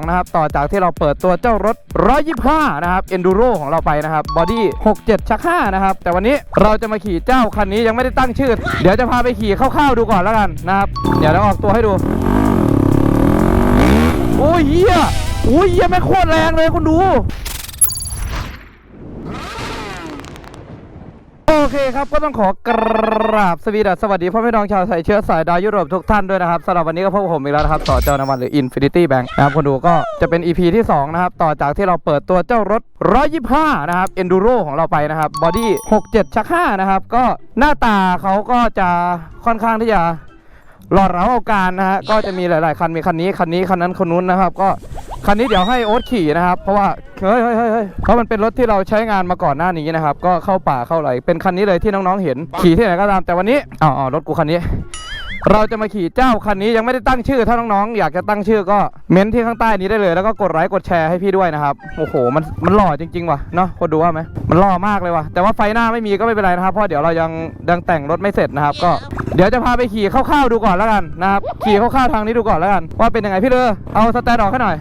นะครับต่อจากที่เราเปิดตัวเจ้ารถ 125 นะครับ Enduro ของเราไปนะครับบอดี้ 67 ชัก 5 นะครับ แต่วันนี้เราจะมาขี่เจ้าคันนี้ยังไม่ได้ตั้งชื่อ เดี๋ยวจะพาไปขี่คร่าวๆดูก่อนแล้วกันนะครับ เดี๋ยวเราออกตัวให้ดู โอ้ยเฮียโอ้ยเฮียไม่โคตรแรงเลยคุณดู โอเคครับก็ต้องขอกราบสวีดัสสวัสดีพ่อแม่น้องชาวไทยเชื้อสายดาวยุโรปทุกท่านด้วยนะครับสำหรับวันนี้ก็พบผมอีกแล้วนะครับต่อเจ้าน้ำมันหรือ Infinity Bank นะครับคนดูก็จะเป็น EP ที่ 2 นะครับ ต่อจากที่เราเปิดตัวเจ้ารถ 125 นะครับ Enduro ของเราไปนะครับบอดี้67 ชัก 5 นะครับ ก็หน้าตาเขาก็จะค่อนข้างที่จะ หลอดเราเอาการนะฮะก็จะมีหลาย ๆ คันมีคันนี้คันนี้คันนั้นคันนู้นนะครับ ก็คันนี้เดี๋ยวให้โอ๊ตขี่นะครับ เพราะว่าเฮ้ยเฮ้ยเฮ้ยเพราะมันเป็นรถที่เราใช้งานมาก่อนหน้านี้นะครับ ก็เข้าป่าเข้าอะไรเป็นคันนี้เลยที่น้อง ๆ เห็นขี่ที่ไหนก็ตามแต่วันนี้อ๋อรถกูคันนี้ เราจะมาขี่เจ้าคันนี้ยังไม่ได้ตั้งชื่อ ถ้าน้องๆอยากจะตั้งชื่อก็เม้นที่ข้างใต้นี้ได้เลย แล้วก็กดไลค์กดแชร์ให้พี่ด้วยนะครับ โอ้โห มันมันหล่อจริงๆว่ะเนาะคนดูว่าไหมมันหล่อมากเลยว่ะแต่ว่าไฟหน้าไม่มีก็ไม่เป็นไรนะครับเพราะเดี๋ยวเรายังยังแต่งรถไม่เสร็จนะครับ ก็เดี๋ยวจะพาไปขี่คร่าวๆดูก่อนแล้วกันนะครับขี่คร่าวๆทางนี้ดูก่อนแล้วกันว่าเป็นยังไงพี่เลอเอาสแตนออกให้หน่อย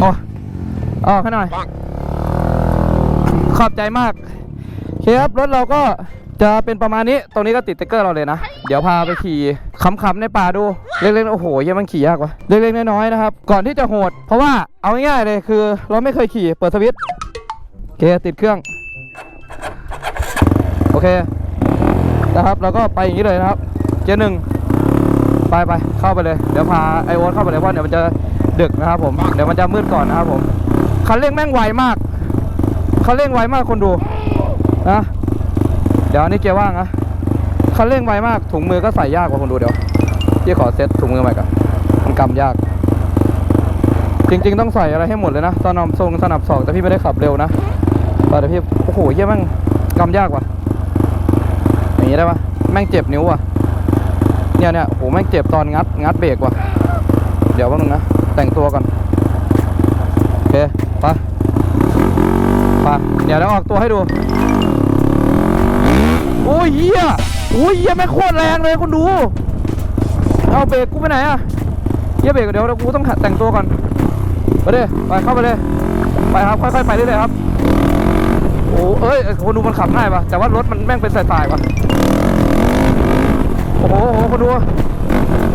โอ้ออกให้หน่อยขอบใจมากโอเคครับรถเราก็ จะเป็นประมาณนี้ ตรงนี้ก็ติดสติ๊กเกอร์เราเลยนะ เดี๋ยวพาไปขี่ขำๆในป่าดู เล็กๆ โอ้โหยังมันขี่ยากวะเล็กๆ น้อยๆ นะครับ ก่อนที่จะโหด เพราะว่าเอาง่ายๆ เลยคือ เราไม่เคยขี่ เปิดสวิตช์โอเค ติดเครื่อง โอเค นะครับเราก็ไปอย่างนี้เลยนะครับ เจหนึ่ง ไปไปเข้าไปเลย เดี๋ยวพาไอโอ๊ตเข้าไปเลยเพราะเดี๋ยวมันจะดึกนะครับผม เดี๋ยวมันจะมืดก่อนนะครับผม คันเร่งแม่งไวมาก คันเร่งไวมากคนดู นะ เดี๋ยวอันนี้เกียร์ว่างนะคันเร่งไวมากถุงมือก็ใส่ยากกว่าคนดูเดี๋ยวพี่ขอเซ็ตถุงมือใหม่ก่อนมันกำยาก จริง ๆ ต้องใส่อะไรให้หมดเลยนะสนับทรงสนับศอกแต่พี่ไม่ได้ขับเร็วนะแต่เดี๋ยวพี่โอ้โหเยี่ยแม่งกำยากว่ะอย่างนี้ได้ปะแม่งเจ็บนิ้วว่ะเนี่ยเนี่ยโอ้โหแม่งเจ็บตอนงัดงัดเบรกว่ะ เดี๋ยวแป๊บนึงนะ แต่งตัวก่อน โอเค ไป ไป เดี๋ยวเราออกตัวให้ดู เฮียโอ้ยเฮียแม่โคตรแรงเลยคุณดู เอาเบรกกูไปไหนอะเฮียเบรกเดี๋ยวเดี๋ยวกูต้องแต่งตัวก่อนไปเลยไปเข้าไปเลยไปครับค่อยๆไปเรื่อยๆครับโอ้เอ้ยคนดูมันขับง่ายปะแต่ว่ารถมันแม่งเป็นสายๆปะโอ้โหคนดู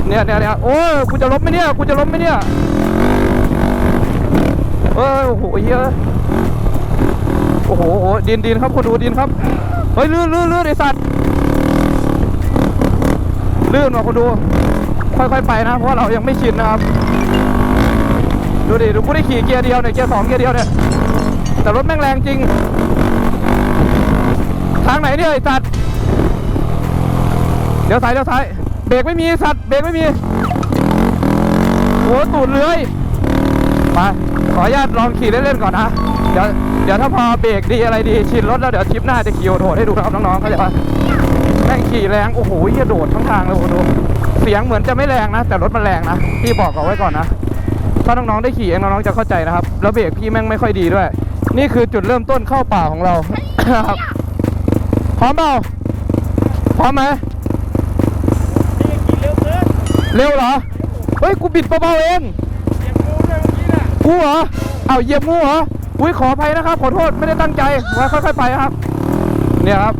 เนี่ยเนี่ยเนี่ยโอ้ยกูจะล้มไหมเนี่ยกูจะล้มไหมเนี่ยเอ้ยโอ้โหเฮียอ้โหโอ้โหดินดินครับคนดูดินครับ เฮ้ยลื่นลื่นลื่นไอสัตว์ลื่นว่ะคนดู ค่อยๆไปนะ เพราะว่าเรายังไม่ชินนะครับ ดูดิ ดูกูได้ขี่เกียร์เดียวเนี่ย เกียร์สองเกียร์เดียวเนี่ย แต่รถแม่งแรงจริง ทางไหนเนี่ยไอสัตว์ เดี๋ยวซ้ายเดี๋ยวซ้าย เบรกไม่มีสัตว์ เบรกไม่มีโอ้ตูดเลื้อย ไป ขออนุญาตลองขี่เล่นๆก่อนนะ เดี๋ยวเดี๋ยวถ้าพอเบรกดีอะไรดีชินรถแล้วเดี๋ยวทริปหน้าจะขี่โหดๆให้ดูนะครับน้องๆเข้าใจปะแม่งขี่แรงโอ้โหเหี้ยโดดทั้งทางเลยโอ้โหดูเสียงเหมือนจะไม่แรงนะ แต่รถมันแรงนะพี่บอกเอาไว้ก่อนนะถ้าน้องๆได้ขี่เองน้องๆจะเข้าใจนะครับ แล้วเบรกพี่แม่งไม่ค่อยดีด้วย นี่คือจุดเริ่มต้นเข้าป่าของเราครับพร้อมเปล่าพร้อมไหมเร็วเหรอเฮ้ยกูบิดเบาๆเองกูเหรอเอาเหยียบงูเหรอ อุ้ยขออภัยนะครับขอโทษไม่ได้ตั้งใจว่าค่อย ๆ ไปครับ เนี่ยครับ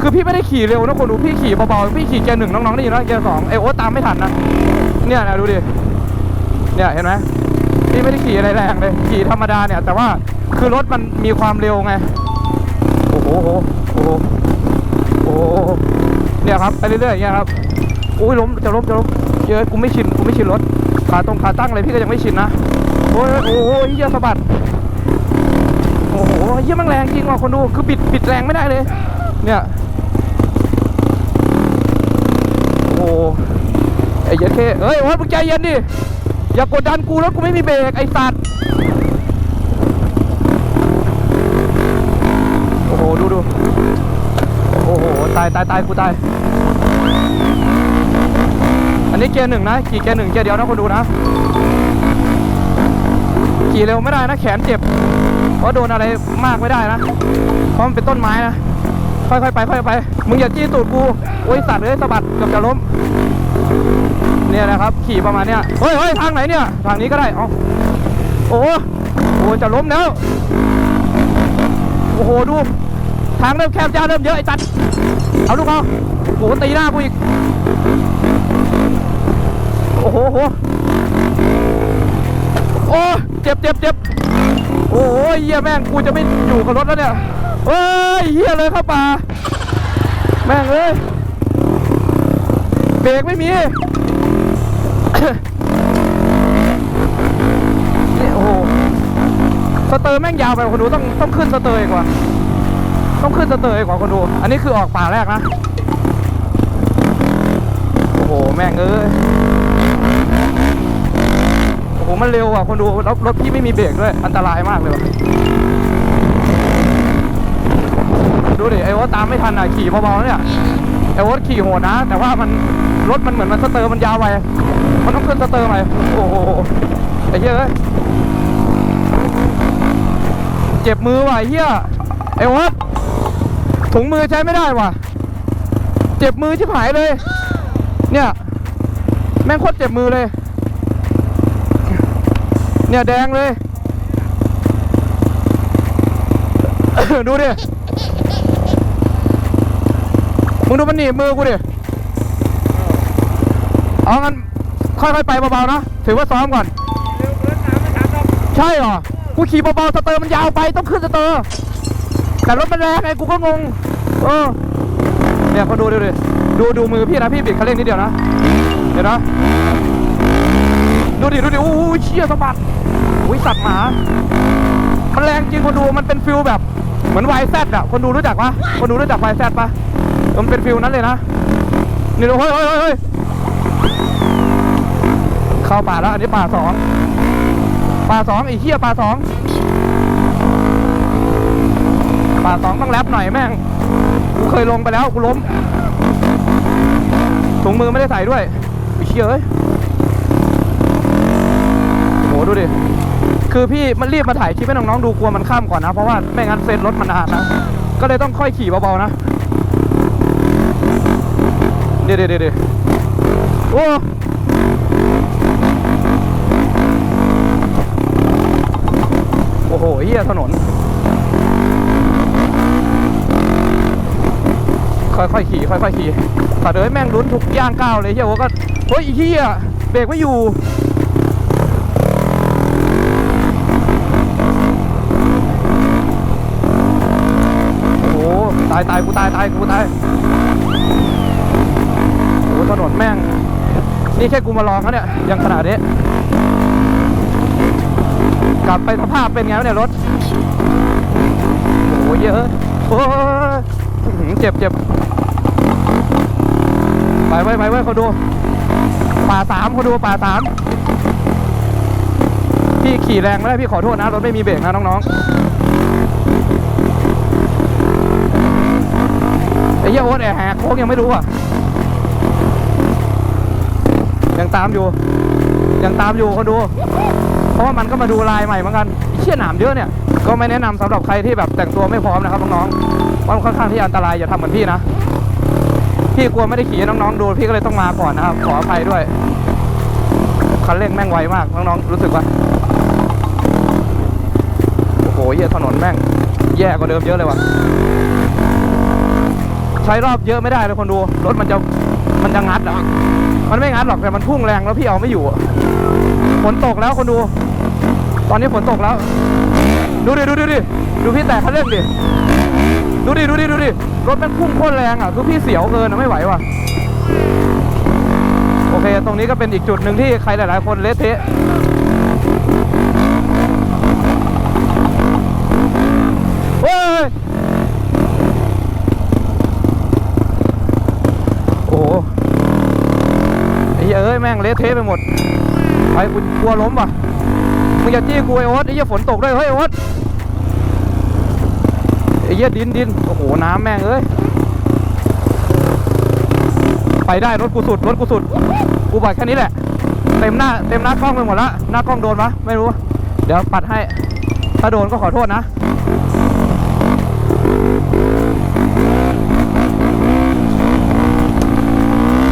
คือพี่ไม่ได้ขี่เร็วนะคนดูพี่ขี่เบาๆพี่ขี่เกียร์หนึ่งน้องๆได้ยินแล้วเกียร์สองไอโอ๊ตตามไม่ทันนะเนี่ยนะดูดิเนี่ยเห็นไหมพี่ไม่ได้ขี่อะไรแรงเลยขี่ธรรมดาเนี่ย แต่ว่าคือรถมันมีความเร็วไงโอ้โหโอ้โหโอ้โหเนี่ยครับไปเรื่อยๆอย่างเงี้ยครับอุ้ยล้มจะล้มจะล้มเยอะกูไม่ชินกูไม่ชินรถขาตรงขาตั้งเลยพี่ก็ยังไม่ชินนะโอ้ยโอ้โหเฮียสะบัด เฮียมันแรงจริงว่ะคนดูคือบิดบิดแรงไม่ได้เลย เนี่ยโอ้ไอ้เหี้ยเคเฮ้ยโอ๊ตมึงใจเย็นดิอย่ากดดันกูรถกูไม่มีเบรกไอ้สัตว์โอ้โหดูดูโอ้โหตายตายตายกูตายอันนี้เกียร์หนึ่งนะขี่เกียร์หนึ่งเกียร์เดียวนะคนดูนะขี่เร็วไม่ได้นะแขนเจ็บ เพราะโดนอะไรมากไม่ได้นะ เพราะมันเป็นต้นไม้นะ ค่อยๆไปค่อยๆไป มึงอย่าจี้ตูดกู โอ้ยสัตว์เลยสะบัดเกือบจะล้ม เนี่ยนะครับ ขี่ประมาณเนี้ย เฮ้ยเฮ้ยทางไหนเนี่ย ทางนี้ก็ได้ เอาโอ้โหโอ้โหจะล้มแล้ว โอ้โห ดู ทางเริ่มแคบยาเริ่มเยอะไอ้จัดเอาลูกเอาโอ้โหตีหน้ากูอีก โอ้โหโอ้เจ็บเจ็บเจ็บ โอ้ยเฮียแม่งกูจะไม่อยู่กับรถแล้วเนี่ยเฮ้ยเฮียเลยเข้าป่าแม่งเอ้ยเบรกไม่มีนี่โอ้โหสเตอร์แม่งยาวไปคนดูต้องต้องขึ้นสเตอร์อีกว่าต้องขึ้นสเตอร์อีกว่าคนดู อันนี้คือออกป่าแรกนะโอ้โหแม่งเอ้ย หมันเร็วอะคนดูรถรถพี่ไม่มีเบรกด้วย อันตรายมากเลยว่ะดูดิไอ้ว่าตามไม่ทันอะขี่เบาๆเนี่ยไอ้วอดขี่โหดนะ แต่ว่ามันรถมันเหมือนมันสเตอร์มันยาวไปมันต้องขึ้นสเตอร์ใหม่โอ้โหไอ้เหี้ยเอ้ยเจ็บมือว่ะไอ้เหี้ยไอ้วอดถุงมือใช้ไม่ได้ว่ะ เจ็บมือชิบหายเลย เนี่ย แม่งโคตรเจ็บมือเลย เนี่ยแดงเลย ดูดิ มึงดูมันหนีบมือกูดิ เอางั้นค่อยๆไปเบาๆนะ ถือว่าซ้อมก่อน ใช่เหรอ กูขี่เบาๆสเตอร์มันยาวไปต้องขึ้นสเตอร์ แต่รถมันแรงไงกูก็งง เออ เนี่ยก็ดูดูดิ ดูดูมือพี่นะพี่บิดคันเร่งนิดเดียวนะ เดี๋ยวนะดูดิดูดิโอ้โหเชี่ยสะบัด อุ้ยสัตว์หมา มันแรงจริงคนดูมันเป็นฟิลแบบ เหมือนไวแซดอะคนดูรู้จักปะคนดูรู้จักไวแซดปะมันเป็นฟิลนั้นเลยนะนี่ดูเฮ้ยเฮ้ยเฮ้ยเข้าป่าแล้ว อันนี้ป่าสองป่าสองไอ้เหี้ยป่าสองป่าสองต้องแรปหน่อยแม่งกูเคยลงไปแล้วกูล้มถุงมือไม่ได้ใส่ด้วยไอ้เชี่ยเอ้ยโหดูดิ คือพี่มันรีบมาถ่ายคลิปให้น้องๆดูกลัวมันข้ามก่อนนะ เพราะว่าไม่งั้นเซ็นรถมันนานนะ ก็เลยต้องค่อยขี่เบาๆนะเดี๋ยวเดี๋ยวเดี๋ยวโอ้โอ้โหเฮียถนน ค่อยๆขี่ค่อยๆขี่แต่เดี๋ยวแม่งลุ้นทุกย่างก้าวเลยเฮียโอ้ก็เฮ้ยเฮียเบรกไม่อยู่ โอ้โหตายตายกูตายตายกูตายโอ้โหถนนแม่ง นี่แค่กูมาลองเขาเนี่ย ยังขนาดนี้ กลับไปสภาพเป็นไงวะเนี่ยรถ โอ้โหเยอะโอ้ยเจ็บเจ็บไปไว้ไปไว้เขาดู ป่าสามเขาดูป่าสามพี่ขี่แรงไม่ได้พี่ขอโทษนะ รถไม่มีเบรกนะน้องๆ เหี้ยโอ๊ตแอบแหกโค้งยังไม่รู้อะยังตามอยู่ ยังตามอยู่คนดู เพราะว่ามันก็มาดูลายใหม่เหมือนกันเชี่ยหนามเยอะเนี่ย ก็ไม่แนะนำสำหรับใครที่แบบแต่งตัวไม่พร้อมนะครับน้องๆเพราะมันค่อนข้างที่อันตรายอย่าทำเหมือนพี่นะ พี่กลัวไม่ได้ขี่น้องๆดูพี่ก็เลยต้องมาก่อนนะครับ ขออภัยด้วยคันเร่งแม่งไวมากน้องๆรู้สึกว่าโอ้โหเหี้ยถนนแม่งแย่กว่าเดิมเยอะเลยว่ะ ใช้รอบเยอะไม่ได้เลยคนดู รถมันจะมันจะงัดอะมันไม่งัดหรอกแต่มันพุ่งแรงแล้วพี่เอาไม่อยู่ฝนตกแล้วคนดู ตอนนี้ฝนตกแล้ว ดูดิดูดิดูดิดูพี่แตกคันเร่งดิดูดิดูดิดูดิรถมันพุ่งโคตรแรงอะคือพี่เสียวเกินไม่ไหวว่ะโอเค ตรงนี้ก็เป็นอีกจุดหนึ่งที่ใครหลาย ๆ คนเละเทะเฮ้ย โอ้โหไอ้เหี้ยเอ้ย แม่งเละเทะไปหมด ไปกูกลัวล้มว่ะ มึงอย่าจี้กูไอ้โอ๊ตไอ้เหี้ยฝนตกด้วยเฮ้ยโอ๊ตไอ้เหี้ยดินดินโอ้โห น้ำแม่งเอ้ย ไปได้รถกูสุดรถกูสุด กูบอกแค่นี้แหละ เต็มหน้าเต็มหน้ากล้องไปหมดละ หน้ากล้องโดนปะไม่รู้ เดี๋ยวปัดให้ ถ้าโดนก็ขอโทษนะ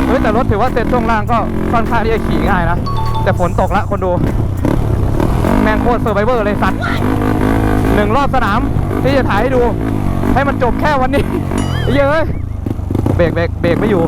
เฮ้ยแต่ แต่ รถถือว่าเซ็ตช่วงล่างก็ค่อนข้างที่จะขี่ง่ายนะ แต่ฝนตกละคนดู แมงโคตรเซอร์ไบเวอร์เลยสัตว์หนึ่งรอบสนามที่จะถ่ายให้ดู ให้มันจบแค่วันนี้ เยอะเบรกเบรกเบรกไม่อยู่